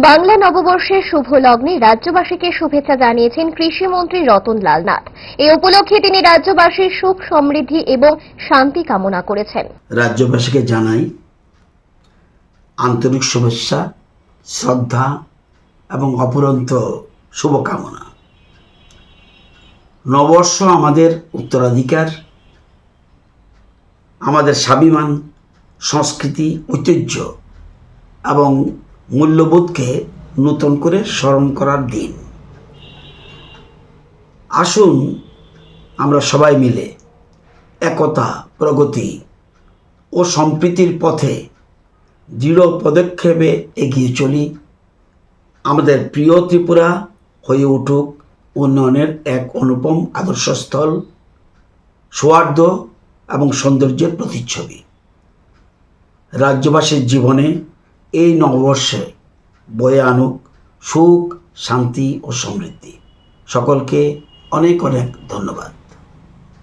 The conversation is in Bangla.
বাংলা নববর্ষের শুভ লগ্নে রাজ্যবাসীকে শুভেচ্ছা জানিয়েছেন কৃষিমন্ত্রী রতনলাল নাথ এই উপলক্ষে তিনি রাজ্যবাসীর সুখ, সমৃদ্ধি এবং শান্তি কামনা করেছেন। রাজ্যবাসীকে জানাই আন্তরিক শুভেচ্ছা, শ্রদ্ধা এবং অপুরন্ত শুভকামনা। নববর্ষ আমাদের উত্তরাধিকার, আমাদের স্বাভিমান সংস্কৃতি, ঐতিহ্য এবং মূল্যবোধকে নূতন করে স্মরণ করার দিন। আসুন আমরা সবাই মিলে একতা, প্রগতি ও সম্প্রীতির পথে দৃঢ় পদক্ষেপে এগিয়ে চলি। আমাদের প্রিয় ত্রিপুরা হয়ে উঠুক উন্নয়নের এক অনুপম আদর্শস্থল, সৌহার্দ্য এবং সৌন্দর্যের প্রতিচ্ছবি। রাজ্যবাসীর জীবনে এই নববর্ষে বয়ে আনুক সুখ শান্তি ও সমৃদ্ধি। সকলকে অনেক অনেক ধন্যবাদ।